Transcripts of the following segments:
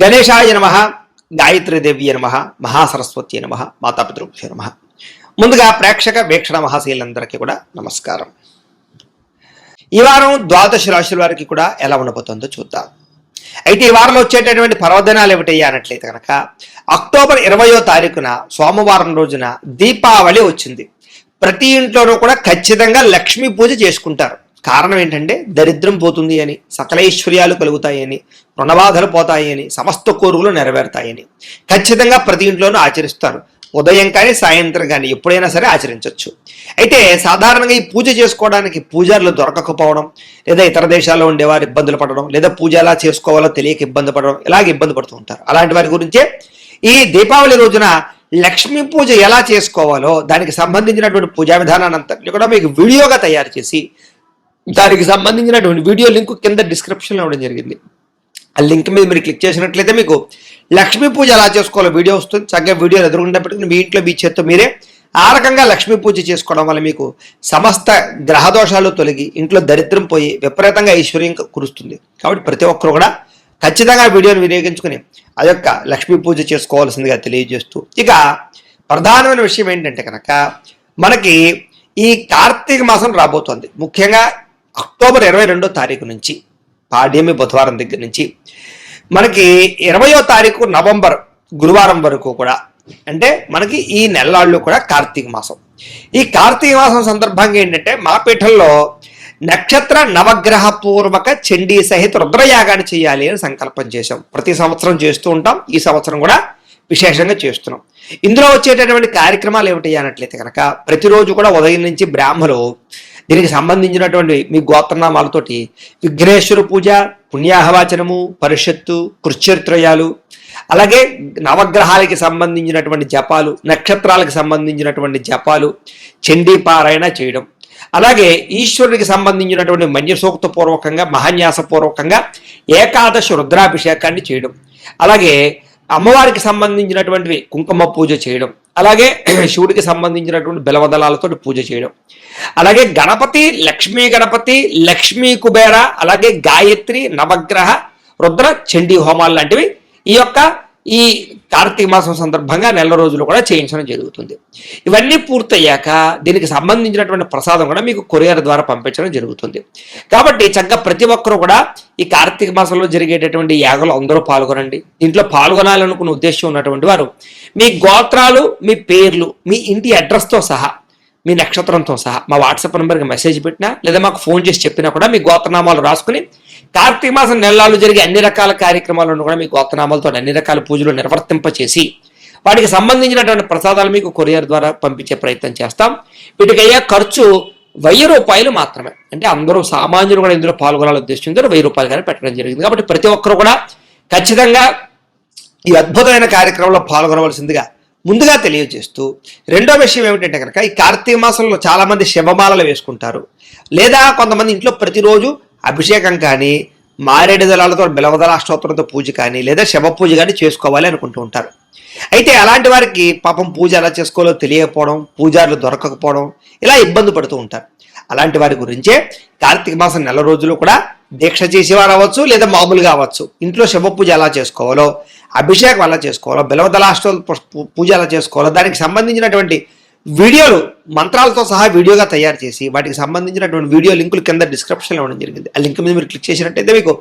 గణేశాయ నమ గాయత్రీదేవి నమ మహాసరస్వతి నమ మాతాపితృభ్యో నమ. ముందుగా ప్రేక్షక వీక్షణ మహాశీలందరికీ కూడా నమస్కారం. ఈ వారం ద్వాదశ రాశుల వారికి కూడా ఎలా ఉండబోతుందో చూద్దాం. అయితే ఈ వారంలో వచ్చేటటువంటి పర్వదినాలు ఏమిటయ్యా అన్నట్లయితే కనుక అక్టోబర్ ఇరవయో తారీఖున సోమవారం రోజున దీపావళి వచ్చింది. ప్రతి ఇంట్లోనూ కూడా ఖచ్చితంగా లక్ష్మీ పూజ చేసుకుంటారు. కారణం ఏంటంటే దరిద్రం పోతుంది అని సకలైశ్వర్యాలు కలుగుతాయని రుణబాధలు పోతాయని సమస్త కోరుకులు నెరవేరుతాయని. ఖచ్చితంగా ప్రతి ఇంట్లోనూ ఆచరిస్తారు. ఉదయం కానీ సాయంత్రం కానీ ఎప్పుడైనా సరే ఆచరించవచ్చు అయితే సాధారణంగా ఈ పూజ చేసుకోవడానికి పూజారులు దొరకకపోవడం లేదా ఇతర దేశాల్లో ఉండేవారు ఇబ్బందులు పడడం లేదా పూజ ఎలా చేసుకోవాలో తెలియక ఇబ్బంది పడడం ఇలాగ ఇబ్బంది పడుతూ ఉంటారు. అలాంటి వారి గురించే ఈ దీపావళి రోజున లక్ష్మీ పూజ ఎలా చేసుకోవాలో దానికి సంబంధించినటువంటి పూజా విధానాన్ని అంతా కూడా మీకు వీడియోగా తయారు చేసి దానికి సంబంధించినటువంటి వీడియో లింక్ కింద డిస్క్రిప్షన్లో ఇవ్వడం జరిగింది. ఆ లింక్ మీద మీరు క్లిక్ చేసినట్లయితే మీకు లక్ష్మీ పూజ ఎలా చేసుకోవాలో వీడియో వస్తుంది. చక్కగా వీడియోలు ఎదురుకుండా పెట్టుకుని మీ ఇంట్లో మీ చేత్తో మీరే ఆ రకంగా లక్ష్మీ పూజ చేసుకోవడం వల్ల మీకు సమస్త గ్రహదోషాలు తొలగి ఇంట్లో దరిద్రం పోయి విపరీతంగా ఐశ్వర్యం కురుస్తుంది. కాబట్టి ప్రతి ఒక్కరు కూడా ఖచ్చితంగా వీడియోని వినియోగించుకుని ఆ యొక్క లక్ష్మీ పూజ చేసుకోవాల్సిందిగా తెలియజేస్తూ ఇక ప్రధానమైన విషయం ఏంటంటే కనుక మనకి ఈ కార్తీక మాసం రాబోతోంది. ముఖ్యంగా అక్టోబర్ ఇరవై రెండో తారీఖు నుంచి పాడ్యమి బుధవారం దగ్గర నుంచి మనకి ఇరవయో తారీఖు నవంబర్ గురువారం వరకు కూడా అంటే మనకి ఈ నెలలాళ్ళు కూడా కార్తీక మాసం. ఈ కార్తీక మాసం సందర్భంగా ఏంటంటే మా పీఠంలో నక్షత్ర నవగ్రహ పూర్వక చండీ సహిత రుద్రయాగాన్ని చేయాలి అని సంకల్పం చేశాం. ప్రతి సంవత్సరం చేస్తూ ఉంటాం ఈ సంవత్సరం కూడా విశేషంగా చేస్తున్నాం. ఇందులో వచ్చేటటువంటి కార్యక్రమాలు ఏమిటి అన్నట్లయితే కనుక ప్రతిరోజు కూడా ఉదయం నుంచి బ్రాహ్మలు దీనికి సంబంధించినటువంటి మీ గోత్రనామాలతోటి విఘ్నేశ్వర పూజ పుణ్యాహవాచనము పరిషత్తు కృష్చరిత్రయాలు అలాగే నవగ్రహాలకి సంబంధించినటువంటి జపాలు నక్షత్రాలకు సంబంధించినటువంటి జపాలు చండీపారాయణ చేయడం. అలాగే ఈశ్వరుడికి సంబంధించినటువంటి మన్యసూక్త పూర్వకంగా మహాన్యాసపూర్వకంగా ఏకాదశి రుద్రాభిషేకాన్ని చేయడం. అలాగే అమ్మవారికి సంబంధించినటువంటివి కుంకుమ పూజ చేయడం. అలాగే శివుడికి సంబంధించినటువంటి బెలవదళాలతో పూజ చేయడం. అలాగే గణపతి లక్ష్మీ గణపతి లక్ష్మీ కుబేర అలాగే గాయత్రి నవగ్రహ రుద్ర చండీ హోమాలు లాంటివి ఈ యొక్క ఈ కార్తీక మాసం సందర్భంగా నెల రోజులు కూడా చేయించడం జరుగుతుంది. ఇవన్నీ పూర్తయ్యాక దీనికి సంబంధించినటువంటి ప్రసాదం కూడా మీకు కొరియర్ ద్వారా పంపించడం జరుగుతుంది. కాబట్టి చక్కగా ప్రతి ఒక్కరూ కూడా ఈ కార్తీక మాసంలో జరిగేటటువంటి యాగలు అందరూ పాల్గొనండి. దీంట్లో పాల్గొనాలనుకున్న ఉద్దేశం ఉన్నటువంటి వారు మీ గోత్రాలు మీ పేర్లు మీ ఇంటి అడ్రస్తో సహా మీ నక్షత్రంతో సహా మా వాట్సాప్ నెంబర్కి మెసేజ్ పెట్టినా లేదా మాకు ఫోన్ చేసి చెప్పినా కూడా మీ గోత్రనామాలు రాసుకుని కార్తీక మాసం నెలలు జరిగే అన్ని రకాల కార్యక్రమాలను కూడా మీ గోత్రనామాలతో అన్ని రకాల పూజలు నిర్వర్తింపచేసి వాటికి సంబంధించినటువంటి ప్రసాదాలు మీకు కొరియర్ ద్వారా పంపించే ప్రయత్నం చేస్తాం. వీటికి అయ్యే ఖర్చు వెయ్యి రూపాయలు మాత్రమే. అంటే అందరూ సామాన్యులు కూడా ఇందులో పాల్గొనాలని ఉద్దేశించారు వెయ్యి రూపాయలు కానీ పెట్టడం జరిగింది. కాబట్టి ప్రతి ఒక్కరు కూడా ఖచ్చితంగా ఈ అద్భుతమైన కార్యక్రమంలో పాల్గొనవలసిందిగా ముందుగా తెలియజేస్తూ రెండో విషయం ఏమిటంటే కనుక ఈ కార్తీక మాసంలో చాలామంది శివమాలలు వేసుకుంటారు. లేదా కొంతమంది ఇంట్లో ప్రతిరోజు అభిషేకం కానీ మారేడు దళాలతో బిలవదల అష్టోత్తరంతో పూజ కానీ లేదా శవ పూజ కానీ చేసుకోవాలి అనుకుంటూ ఉంటారు. అయితే అలాంటి వారికి పాపం పూజ ఎలా చేసుకోవాలో తెలియకపోవడం పూజారులు దొరకకపోవడం ఇలా ఇబ్బంది పడుతూ ఉంటారు. అలాంటి వారి గురించే కార్తీక మాసం నెల రోజులు కూడా దీక్ష చేసేవారు అవ్వచ్చు లేదా మామూలుగా అవ్వచ్చు. ఇంట్లో శవ పూజ ఎలా చేసుకోవాలో అభిషేకం ఎలా చేసుకోవాలో బిలవదలాష్టో పూజ ఎలా చేసుకోవాలో దానికి సంబంధించినటువంటి వీడియోలు మంత్రాలతో సహా వీడియోగా తయారు చేసి వాటికి సంబంధించినటువంటి వీడియో లింకులు కింద డిస్క్రిప్షన్లో ఇవ్వడం జరిగింది. ఆ లింక్ మీద మీరు క్లిక్ చేసినట్టయితే మీకు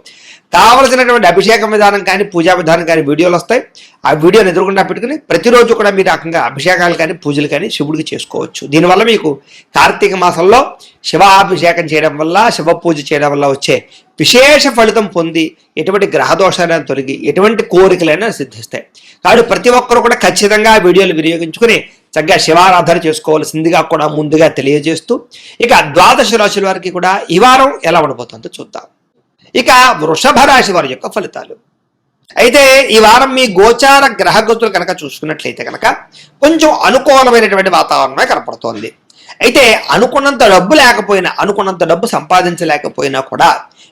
కావలసినటువంటి అభిషేక విధానం కానీ పూజా విధానం కానీ వీడియోలు వస్తాయి. ఆ వీడియోని ఎదురుకుండా పెట్టుకుని ప్రతిరోజు కూడా మీరు రకంగా అభిషేకాలు కానీ పూజలు కానీ శివుడికి చేసుకోవచ్చు. దీనివల్ల మీకు కార్తీక మాసంలో శివాభిషేకం చేయడం వల్ల శివ పూజ చేయడం వల్ల వచ్చే విశేష ఫలితం పొంది ఎటువంటి గ్రహదోషాలను తొలగి ఎటువంటి కోరికలైనా సిద్ధిస్తాయి. కాబట్టి ప్రతి ఒక్కరు కూడా ఖచ్చితంగా ఆ వీడియోలు వినియోగించుకుని చక్కగా శివారాధన చేసుకోవాల్సిందిగా కూడా ముందుగా తెలియజేస్తూ ఇక ద్వాదశ రాశుల వారికి కూడా ఈ వారం ఎలా ఉండబోతుందో చూద్దాం. ఇక వృషభ రాశి వారి యొక్క ఫలితాలు. అయితే ఈ వారం మీ గోచార గ్రహగతులు కనుక చూసుకున్నట్లయితే కనుక కొంచెం అనుకూలమైనటువంటి వాతావరణమే కనపడుతోంది. అయితే అనుకున్నంత డబ్బు లేకపోయినా అనుకున్నంత డబ్బు సంపాదించలేకపోయినా కూడా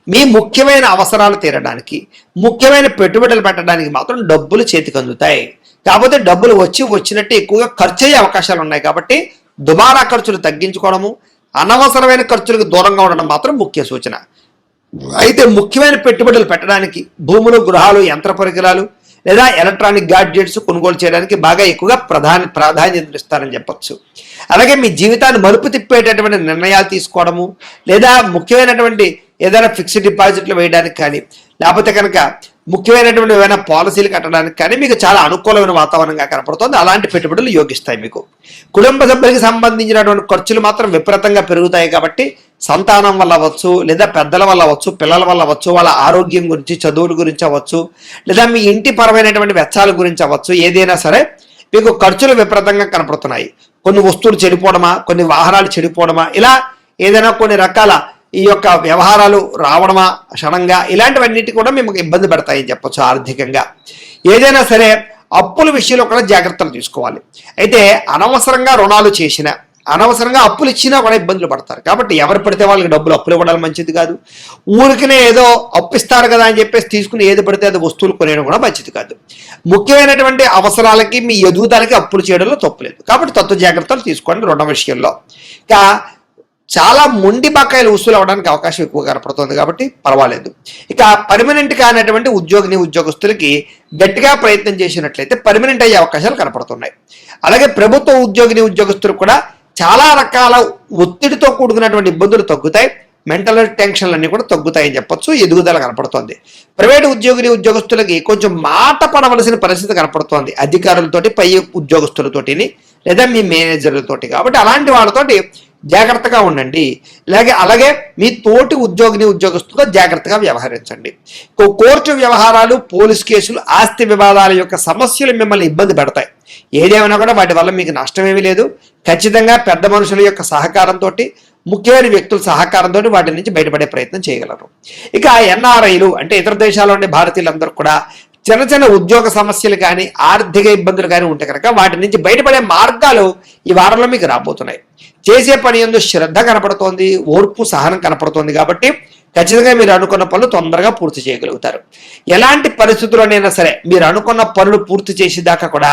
మీ ముఖ్యమైన అవసరాలు తీరడానికి ముఖ్యమైన పెట్టుబడులు పెట్టడానికి మాత్రం డబ్బులు చేతికి అందుతాయి. కాకపోతే డబ్బులు వచ్చి వచ్చినట్టు ఎక్కువగా ఖర్చు అయ్యే అవకాశాలు ఉన్నాయి కాబట్టి దుబారా ఖర్చులు తగ్గించుకోవడము అనవసరమైన ఖర్చులకు దూరంగా ఉండడం మాత్రం ముఖ్య సూచన. అయితే ముఖ్యమైన పెట్టుబడులు పెట్టడానికి భూములు గృహాలు యంత్ర పరికరాలు లేదా ఎలక్ట్రానిక్ గాడ్జెట్స్ కొనుగోలు చేయడానికి బాగా ఎక్కువగా ప్రధాన ప్రాధాన్యత ఇస్తారని చెప్పచ్చు. అలాగే మీ జీవితాన్ని మలుపు తిప్పేటటువంటి నిర్ణయాలు తీసుకోవడము లేదా ముఖ్యమైనటువంటి ఏదైనా ఫిక్స్డ్ డిపాజిట్లు వేయడానికి కానీ లేకపోతే కనుక ముఖ్యమైనటువంటి ఏమైనా పాలసీలు కట్టడానికి కానీ మీకు చాలా అనుకూలమైన వాతావరణంగా కనపడుతుంది. అలాంటి పెట్టుబడులు యోగిస్తాయి మీకు. కుటుంబ సభ్యులకి సంబంధించినటువంటి ఖర్చులు మాత్రం విపరీతంగా పెరుగుతాయి కాబట్టి సంతానం వల్ల అవ్వచ్చు లేదా పెద్దల వల్ల అవ్వచ్చు పిల్లల వల్ల అవ్వచ్చు వాళ్ళ ఆరోగ్యం గురించి చదువుల గురించి అవ్వచ్చు లేదా మీ ఇంటి పరమైనటువంటి వెచ్చాల గురించి అవ్వచ్చు ఏదైనా సరే మీకు ఖర్చులు విపరీతంగా కనపడుతున్నాయి. కొన్ని వస్తువులు చెడిపోవడమా కొన్ని వాహనాలు చెడిపోవడమా ఇలా ఏదైనా కొన్ని రకాల ఈ యొక్క వ్యవహారాలు రావడమా క్షణంగా ఇలాంటివన్నిటి కూడా మేము ఇబ్బంది పెడతాయని చెప్పొచ్చు ఆర్థికంగా. ఏదైనా సరే అప్పుల విషయంలో కూడా జాగ్రత్తలు తీసుకోవాలి. అయితే అనవసరంగా రుణాలు చేసిన అనవసరంగా అప్పులు ఇచ్చినా కూడా ఇబ్బందులు పడతారు. కాబట్టి ఎవరు పడితే వాళ్ళకి డబ్బులు అప్పులు ఇవ్వడం మంచిది కాదు. ఊరికినే ఏదో అప్పు ఇస్తారు కదా అని చెప్పేసి తీసుకుని ఏది పడితే అది వస్తువులు కొనేయడం కూడా మంచిది కాదు. ముఖ్యమైనటువంటి అవసరాలకి మీ ఎదుగుదలకి అప్పులు చేయడంలో తప్పులేదు కాబట్టి తత్వ జాగ్రత్తలు తీసుకోండి రుణ విషయంలో. ఇంకా చాలా మొండి బకాయిలు వసూలు అవ్వడానికి అవకాశం ఎక్కువ కనపడుతుంది కాబట్టి పర్వాలేదు. ఇక పర్మనెంట్ కానటువంటి ఉద్యోగిని ఉద్యోగస్తులకి గట్టిగా ప్రయత్నం చేసినట్లయితే పర్మనెంట్ అయ్యే అవకాశాలు కనపడుతున్నాయి. అలాగే ప్రభుత్వ ఉద్యోగిని ఉద్యోగస్తులకు కూడా చాలా రకాల ఒత్తిడితో కూడుకున్నటువంటి ఇబ్బందులు తగ్గుతాయి. మెంటల్ టెన్షన్లు కూడా తగ్గుతాయని చెప్పొచ్చు. ఎదుగుదల కనపడుతోంది. ప్రైవేట్ ఉద్యోగిని ఉద్యోగస్తులకి కొంచెం మాట పడవలసిన పరిస్థితి కనపడుతోంది. అధికారులతోటి పై ఉద్యోగస్తులతోటిని లేదా మీ మేనేజర్లతోటి. కాబట్టి అలాంటి వాళ్ళతోటి జాగ్రత్తగా ఉండండి. అలాగే అలాగే మీ తోటి ఉద్యోగిని ఉద్యోగస్తుతో జాగ్రత్తగా వ్యవహరించండి. కోర్టు వ్యవహారాలు పోలీస్ కేసులు ఆస్తి వివాదాల యొక్క సమస్యలు మిమ్మల్ని ఇబ్బంది పెడతాయి. ఏదేమైనా కూడా వాటి వల్ల మీకు నష్టమేమీ లేదు. ఖచ్చితంగా పెద్ద మనుషుల యొక్క సహకారంతో ముఖ్యమైన వ్యక్తుల సహకారంతో వాటి నుంచి బయటపడే ప్రయత్నం చేయగలరు. ఇక ఎన్ఆర్ఐలు అంటే ఇతర దేశాల్లో ఉండే భారతీయులందరూ కూడా చిన్న చిన్న ఉద్యోగ సమస్యలు కానీ ఆర్థిక ఇబ్బందులు కానీ ఉంటే కనుక వాటి నుంచి బయటపడే మార్గాలు ఈ వారంలో మీకు రాబోతున్నాయి. చేసే పని ఎందు శ్రద్ధ కనపడుతోంది ఓర్పు సహనం కనపడుతోంది కాబట్టి ఖచ్చితంగా మీరు అనుకున్న పనులు తొందరగా పూర్తి చేయగలుగుతారు. ఎలాంటి పరిస్థితుల్లోనైనా సరే మీరు అనుకున్న పనులు పూర్తి చేసేదాకా కూడా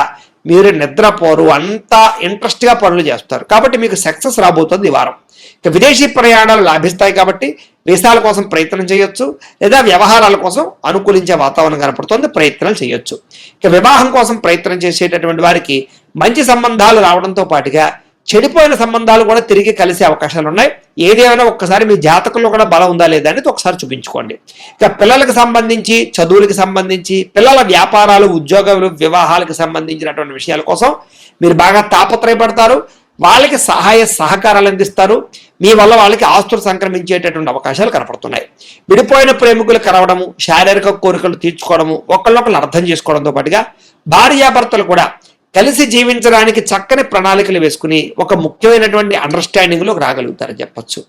మీరు నిద్రపోరు అంతా ఇంట్రెస్ట్గా పనులు చేస్తారు. కాబట్టి మీకు సక్సెస్ రాబోతుంది ఈ వారం. ఇక విదేశీ ప్రయాణాలు లాభిస్తాయి కాబట్టి వీసాల కోసం ప్రయత్నం చేయొచ్చు లేదా వ్యవహారాల కోసం అనుకూలించే వాతావరణం కనపడుతుంది ప్రయత్నాలు చేయొచ్చు. ఇక వివాహం కోసం ప్రయత్నం చేసేటటువంటి వారికి మంచి సంబంధాలు రావడంతో పాటుగా చెడిపోయిన సంబంధాలు కూడా తిరిగి కలిసే అవకాశాలు ఉన్నాయి. ఏదేమైనా ఒక్కసారి మీ జాతకంలో కూడా బలం ఉందా లేదా అనేది ఒకసారి చూపించుకోండి. ఇక పిల్లలకు సంబంధించి చదువులకు సంబంధించి పిల్లల వ్యాపారాలు ఉద్యోగాలు వివాహాలకు సంబంధించినటువంటి విషయాల కోసం మీరు బాగా తాపత్రయపడతారు. వాళ్ళకి సహాయ సహకారాలు అందిస్తారు. మీ వల్ల వాళ్ళకి ఆస్తులు సంక్రమించేటటువంటి అవకాశాలు కనపడుతున్నాయి. విడిపోయిన ప్రేమికులు కలవడము శారీరక కోరికలు తీర్చుకోవడము ఒకళ్ళొకళ్ళు అర్థం చేసుకోవడంతో పాటుగా భార్యాభర్తలు కూడా కలిసి జీవించడానికి చక్కని ప్రణాళికలు వేసుకుని ఒక ముఖ్యమైనటువంటి అండర్స్టాండింగ్లోకి రాగలుగుతారని చెప్పొచ్చు.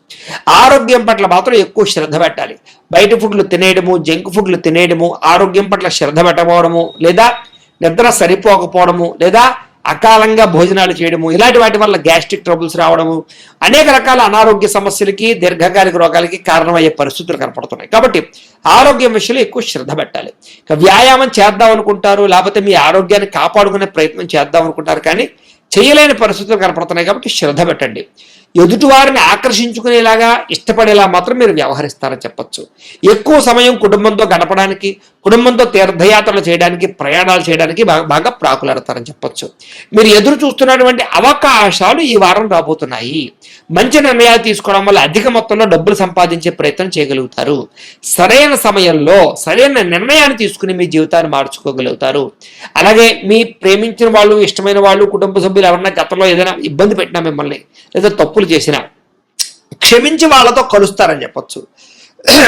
ఆరోగ్యం పట్ల మాత్రం ఎక్కువ శ్రద్ధ పెట్టాలి. బయట ఫుడ్లు తినేయడము జంక్ ఫుడ్లు తినేయడము ఆరోగ్యం పట్ల శ్రద్ధ పెట్టకపోవడము లేదా నిద్ర సరిపోకపోవడము లేదా అకాలంగా భోజనాలు చేయడము ఇలాంటి వాటి వల్ల గ్యాస్ట్రిక్ ట్రబుల్స్ రావడము అనేక రకాల అనారోగ్య సమస్యలకి దీర్ఘకాలిక రోగాలకి కారణమయ్యే పరిస్థితులు కనపడుతున్నాయి. కాబట్టి ఆరోగ్యం విషయంలో ఎక్కువ శ్రద్ధ పెట్టాలి. ఇక వ్యాయామం చేద్దాం అనుకుంటారు లేకపోతే మీ ఆరోగ్యాన్ని కాపాడుకునే ప్రయత్నం చేద్దాం అనుకుంటారు కానీ చేయలేని పరిస్థితులు కనపడుతున్నాయి కాబట్టి శ్రద్ధ పెట్టండి. ఎదుటివారిని ఆకర్షించుకునేలాగా ఇష్టపడేలా మాత్రం మీరు వ్యవహరిస్తారని చెప్పచ్చు. ఎక్కువ సమయం కుటుంబంతో గడపడానికి కుటుంబంతో తీర్థయాత్రలు చేయడానికి ప్రయాణాలు చేయడానికి బాగా బాగా ప్రాకులాడతారని చెప్పొచ్చు. మీరు ఎదురు చూస్తున్నటువంటి అవకాశాలు ఈ వారం రాబోతున్నాయి. మంచి నిర్ణయాలు తీసుకోవడం వల్ల అధిక మొత్తంలో డబ్బులు సంపాదించే ప్రయత్నం చేయగలుగుతారు. సరైన సమయంలో సరైన నిర్ణయాన్ని తీసుకుని మీ జీవితాన్ని మార్చుకోగలుగుతారు. అలాగే మీ ప్రేమించిన వాళ్ళు ఇష్టమైన వాళ్ళు కుటుంబ సభ్యులు ఎవరన్నా గతంలో ఏదైనా ఇబ్బంది పెట్టినా మిమ్మల్ని లేదా తప్పులు చేసినా. క్షమించి వాళ్ళతో కలుస్తారని చెప్పొచ్చు.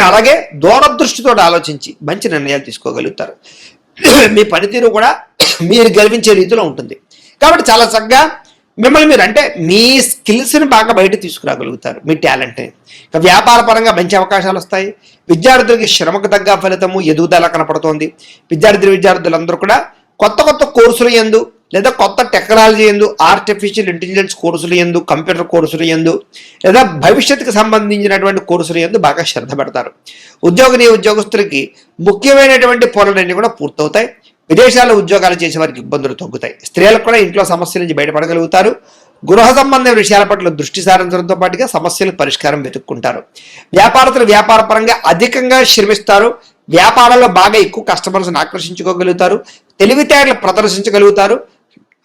అలాగే దూరదృష్టితో ఆలోచించి మంచి నిర్ణయాలు తీసుకోగలుగుతారు. మీ పనితీరు కూడా మీరు గెలిపించే రీతిలో ఉంటుంది. కాబట్టి చాలా చక్కగా మిమ్మల్ని మీరు అంటే మీ స్కిల్స్ని బాగా బయట తీసుకురాగలుగుతారు మీ టాలెంట్ని. ఇక వ్యాపార పరంగా మంచి అవకాశాలు వస్తాయి. విద్యార్థులకి శ్రమకు తగ్గ ఫలితము ఎదుగుదల కనపడుతోంది. విద్యార్థి విద్యార్థులందరూ కూడా కొత్త కొత్త కోర్సులు ఎందు లేదా కొత్త టెక్నాలజీ ఎందు ఆర్టిఫిషియల్ ఇంటెలిజెన్స్ కోర్సులు ఎందు కంప్యూటర్ కోర్సులు ఎందు లేదా భవిష్యత్తుకు సంబంధించినటువంటి కోర్సులు ఎందు బాగా శ్రద్ధ పెడతారు. ఉద్యోగిని ఉద్యోగస్తులకి ముఖ్యమైనటువంటి పనులన్నీ కూడా పూర్తవుతాయి. విదేశాల్లో ఉద్యోగాలు చేసే వారికి ఇబ్బందులు తగ్గుతాయి. స్త్రీలకు కూడా ఇంట్లో సమస్యల నుంచి బయటపడగలుగుతారు. గృహ సంబంధ విషయాల పట్ల దృష్టి సారించడంతో పాటుగా సమస్యలకు పరిష్కారం వెతుక్కుంటారు. వ్యాపారస్తులు వ్యాపార పరంగా అధికంగా శ్రమిస్తారు. వ్యాపారంలో బాగా ఎక్కువ కస్టమర్స్ని ఆకర్షించుకోగలుగుతారు. తెలివితేటలు ప్రదర్శించగలుగుతారు.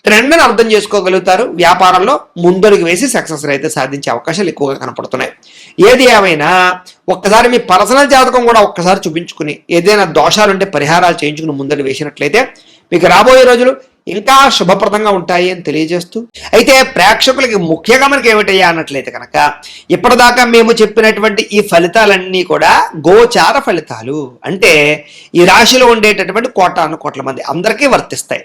ట్రెండ్ని అర్థం చేసుకోగలుగుతారు. వ్యాపారంలో ముందడుగు వేసి సక్సెస్ అయితే సాధించే అవకాశాలు ఎక్కువగా కనపడుతున్నాయి. ఏది ఏమైనా ఒక్కసారి మీ పర్సనల్ జాతకం కూడా ఒక్కసారి చూపించుకుని ఏదైనా దోషాలుంటే పరిహారాలు చేయించుకుని ముందడుగు వేసినట్లయితే మీకు రాబోయే రోజులు ఇంకా శుభప్రదంగా ఉంటాయి అని తెలియజేస్తూ అయితే ప్రేక్షకులకి ముఖ్యంగా మనకి ఏమిటయ్యా అన్నట్లయితే కనుక ఇప్పటిదాకా మేము చెప్పినటువంటి ఈ ఫలితాలన్నీ కూడా గోచార ఫలితాలు. అంటే ఈ రాశిలో ఉండేటటువంటి కోటాను కోట్ల మంది అందరికీ వర్తిస్తాయి.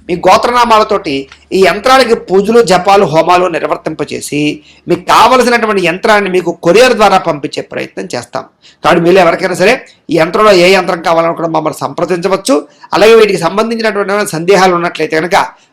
మీ గోత్రనామాలతోటి ఈ యంత్రాలకి పూజలు జపాలు హోమాలు నిర్వర్తింపచేసి మీకు కావలసినటువంటి యంత్రాన్ని మీకు కొరియర్ ద్వారా పంపించే ప్రయత్నం చేస్తాం. కాబట్టి మీరు ఎవరికైనా సరే ఈ యంత్రంలో ఏ యంత్రం కావాలన్నా కూడా మమ్మల్ని సంప్రదించవచ్చు. అలాగే వీటికి సంబంధించినటువంటి సందేహాలు ఉన్నట్లయితే కనుక